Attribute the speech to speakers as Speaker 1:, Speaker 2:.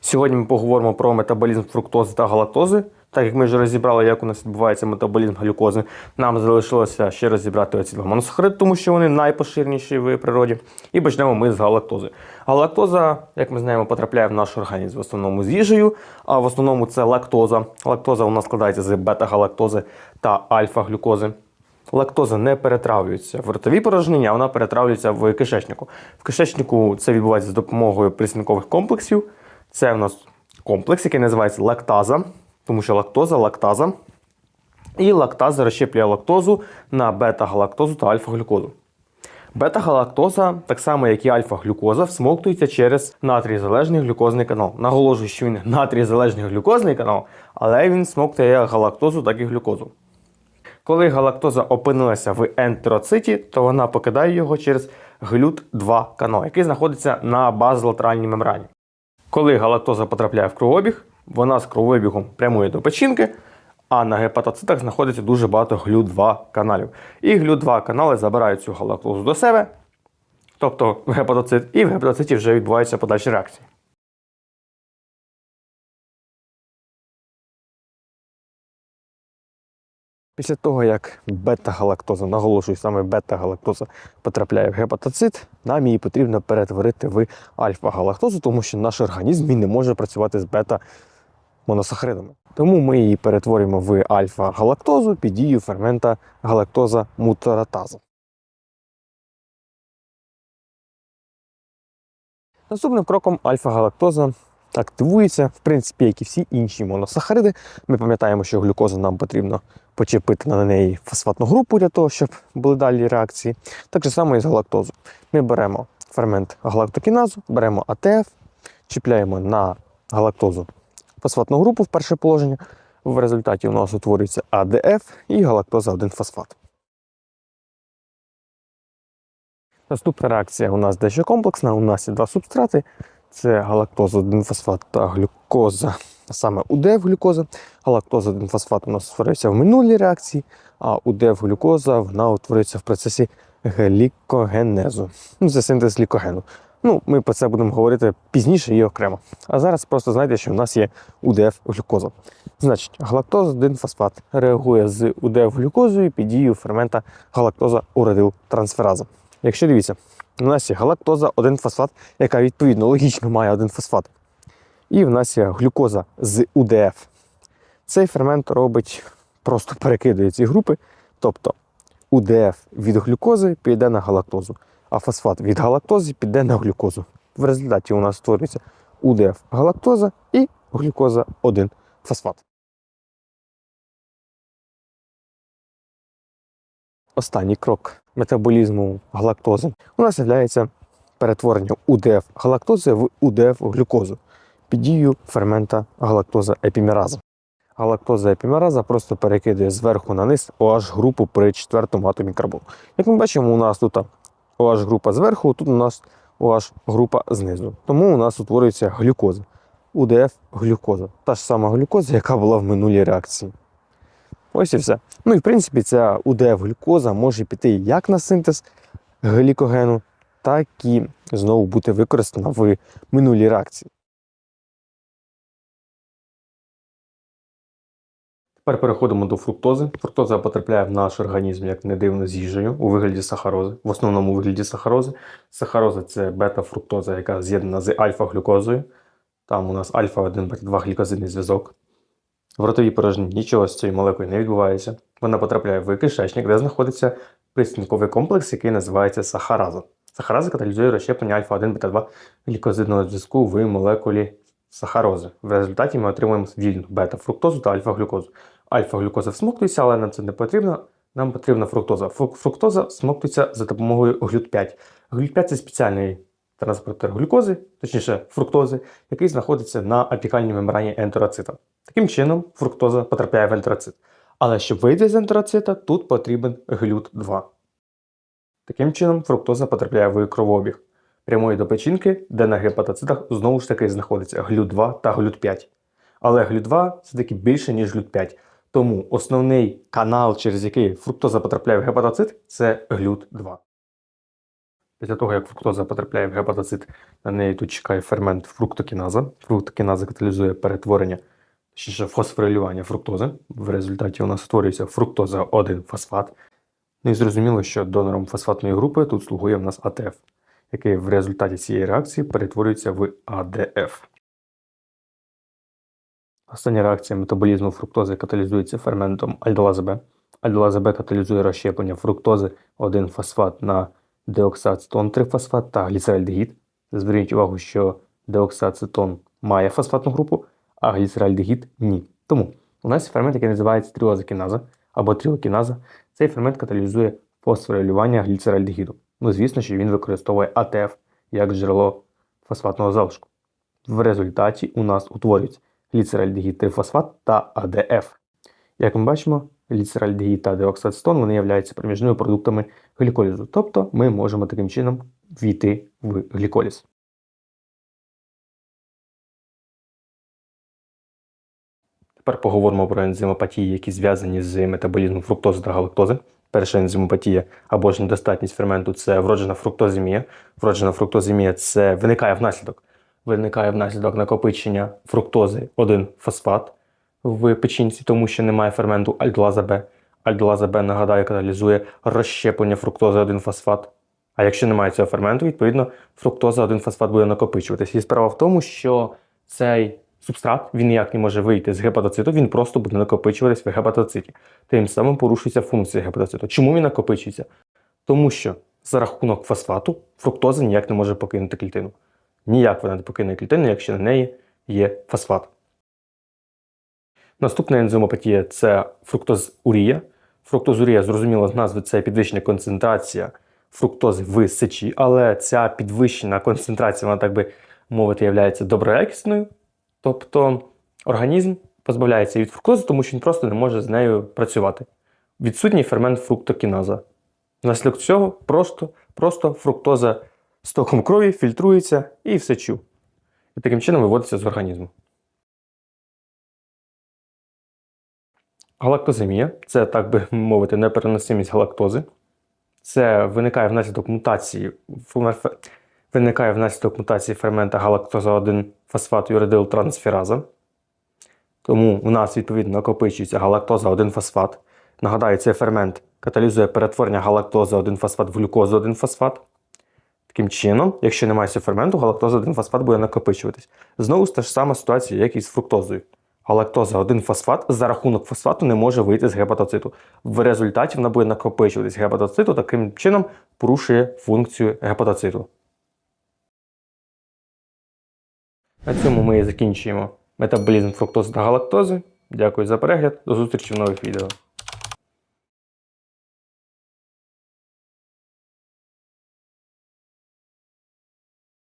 Speaker 1: Сьогодні ми поговоримо про метаболізм фруктози та галактози. Так як ми вже розібрали, як у нас відбувається метаболізм глюкози, нам залишилося ще розібрати оці два моносахариди, тому що вони найпоширеніші в природі. І почнемо ми з галактози. Галактоза, як ми знаємо, потрапляє в наш організм в основному з їжею, а в основному це лактоза. Лактоза у нас складається з бета-галактози та альфа-глюкози. Лактоза не перетравлюється в ротовій порожнині, а вона перетравлюється в кишечнику. В кишечнику це відбувається з допомогою присінкових комплексів. Це в нас комплекс, який називається лактаза, тому що лактоза, лактаза. І лактаза розщеплює лактозу на бета-галактозу та альфа-глюкозу. Бета-галактоза, так само як і альфа-глюкоза, всмоктується через натрій-залежний глюкозний канал. Наголошую, що він натрій-залежний глюкозний канал, але він смоктує як галактозу, так і глюкозу. Коли галактоза опинилася в ентероциті, то вона покидає його через глют-2 канал, який знаходиться на базолатеральній мембрані. Коли галактоза потрапляє в кровообіг, вона з кровообігом прямує до печінки, а на гепатоцитах знаходиться дуже багато глю-2 каналів. І глю-2 канали забирають цю галактозу до себе, тобто в гепатоцит, і в гепатоциті вже відбуваються подальші реакції. Після того, як бета-галактоза, наголошую, саме бета-галактоза потрапляє в гепатоцит, нам її потрібно перетворити в альфа-галактозу, тому що наш організм він не може працювати з бета-моносахаридами. Тому ми її перетворюємо в альфа-галактозу під дією фермента галактоза мутаратаза. Наступним кроком альфа-галактоза активується, в принципі, як і всі інші моносахариди. Ми пам'ятаємо, що глюкозу нам потрібно почепити на неї фосфатну групу для того, щоб були далі реакції. Так же само і з галактозою. Ми беремо фермент галактокіназу, беремо АТФ, чіпляємо на галактозу фосфатну групу в перше положення. В результаті у нас утворюється АДФ і галактоза 1 фосфат. Наступна реакція у нас дещо комплексна. У нас є два субстрати. Це галактоза 1 фосфат та глюкоза, саме УДФ-глюкоза. Галактоза 1 фосфат у нас створюється в минулій реакції, а УДФ-глюкоза вона утворюється в процесі глікогенезу. Ну, це синтез глікогену. Ну, ми про це будемо говорити пізніше і окремо. А зараз просто знайте, що в нас є УДФ-глюкоза. Значить, галактоза 1 фосфат реагує з УДФ-глюкозою під дією фермента галактоза уродил трансфераза. Якщо дивіться, у нас є галактоза 1 фосфат, яка відповідно логічно має один фосфат. І в нас є глюкоза з УДФ. Цей фермент робить, просто перекидує ці групи. Тобто УДФ від глюкози піде на галактозу, а фосфат від галактози піде на глюкозу. В результаті у нас створюється УДФ галактоза і глюкоза 1 фосфат. Останній крок метаболізму галактози у нас є перетворення УДФ галактози в УДФ глюкозу під дією фермента галактоза епімераза. Галактоза епімераза просто перекидує зверху на низ OH групу при четвертому атомі карбону. Як ми бачимо, у нас тут OH група зверху, тут у нас OH група знизу. Тому у нас утворюється глюкоза. УДФ глюкоза. Та ж сама глюкоза, яка була в минулій реакції. Ось і все. Ну і в принципі, ця УДФ-глюкоза може піти як на синтез глікогену, так і знову бути використана в минулій реакції. Тепер переходимо до фруктози. Фруктоза потрапляє в наш організм, як не дивно, з їжею у вигляді сахарози, в основному у вигляді сахарози. Сахароза це бета-фруктоза, яка з'єднана з альфа-глюкозою. Там у нас альфа-1 бета-2 глікозидний зв'язок. В ротовій порожнині нічого з цією молекулою не відбувається. Вона потрапляє в кишечник, де знаходиться присінковий комплекс, який називається сахараза. Сахараза каталізує розщеплення альфа-1 бета-2 глікозидного зв'язку в молекулі сахарози. В результаті ми отримуємо вільну бета-фруктозу та альфа-глюкозу. Альфа-глюкоза всмоктується, але нам це не потрібно. Нам потрібна фруктоза. Фруктоза всмоктується за допомогою глют-5. Глют-5 це спеціальний транспортер глюкози, точніше фруктози, який знаходиться на апікальній мембрані ентероцита. Таким чином, фруктоза потрапляє в ентероцит. Але щоб вийти з ентероцита, тут потрібен глют-2. Таким чином, фруктоза потрапляє в кровообіг. Прямує до печінки, де на гепатоцитах знову ж таки знаходиться глют-2 та глют-5. Але глют-2 все таки більше, ніж глют-5. Тому основний канал, через який фруктоза потрапляє в гепатоцит, це глют-2. Після того, як фруктоза потрапляє в гепатоцит, на неї тут чекає фермент фруктокіназа. Фруктокіназа каталізує перетворення, точніше фосфорилювання фруктози. В результаті у нас створюється фруктоза 1 фосфат. Ну і зрозуміло, що донором фосфатної групи тут слугує в нас АТФ, який в результаті цієї реакції перетворюється в АДФ. Остання реакція метаболізму фруктози каталізується ферментом альдолаза Б. Альдолаза Б каталізує розщеплення фруктози 1 фосфат на деоксацетон 3 фосфат та гліцеральдегід. Зверніть увагу, що деоксацетон має фосфатну групу, а гліцеральдегід ні. Тому у нас є фермент, який називається тріозакіназа або тріокіназа. Цей фермент каталізує фосфорилювання гліцеральдегіду. Ну, звісно, що він використовує АТФ як джерело фосфатного залишку. В результаті у нас утворюється гліцеральдегід 3 фосфат та АДФ. Як ми бачимо, гліцеральдегід та деоксацетон вони являються проміжними продуктами гліколізу. Тобто ми можемо таким чином війти в гліколіз. Тепер поговоримо про ензимопатії, які зв'язані з метаболізмом фруктози та галактози. Перша ензимопатія або ж недостатність ферменту це вроджена фруктоземія. Вроджена фруктоземія це виникає внаслідок. Виникає внаслідок накопичення фруктози 1 фосфат в печінці, тому що немає ферменту альдолаза Б. Альдолаза Б, нагадаю, каталізує розщеплення фруктози 1 фосфат. А якщо немає цього ферменту, відповідно, фруктоза 1 фосфат буде накопичуватися. І справа в тому, що цей субстрат він ніяк не може вийти з гепатоциту, він просто буде накопичуватись в гепатоциті. Тим самим порушується функція гепатоциту. Чому він накопичується? Тому що за рахунок фосфату фруктоза ніяк не може покинути клітину. Ніяк вона не покине клітину, якщо на неї є фосфат. Наступна ензимопатія це фруктозурія. Фруктозурія, зрозуміло, з назви це підвищена концентрація фруктози в сечі, але ця підвищена концентрація, вона, так би мовити, є доброякісною. Тобто організм позбавляється від фруктози, тому що він просто не може з нею працювати. Відсутній фермент фруктокіназа. Внаслідок цього просто, просто фруктоза током крові фільтрується і в сечу. І таким чином виводиться з організму. Галактоземія це, так би мовити, непереносимість галактози. Це виникає внаслідок мутації виникає внаслідок мутації фермента галактоза 1 фосфату юридилтрансфераза. Тому у нас, відповідно, накопичується галактоза 1 фосфат. Нагадаю, цей фермент каталізує перетворення галактози 1 фосфат в глюкозу 1 фосфат. Таким чином, якщо немає цього ферменту, галактоза 1 фосфат буде накопичуватись. Знову ж та ж сама ситуація, як і з фруктозою. Галактоза 1 фосфат за рахунок фосфату не може вийти з гепатоциту. В результаті вона буде накопичуватись гепатоциту, таким чином порушує функцію гепатоциту. На цьому ми і закінчуємо метаболізм фруктози та галактози. Дякую за перегляд. До зустрічі в нових відео.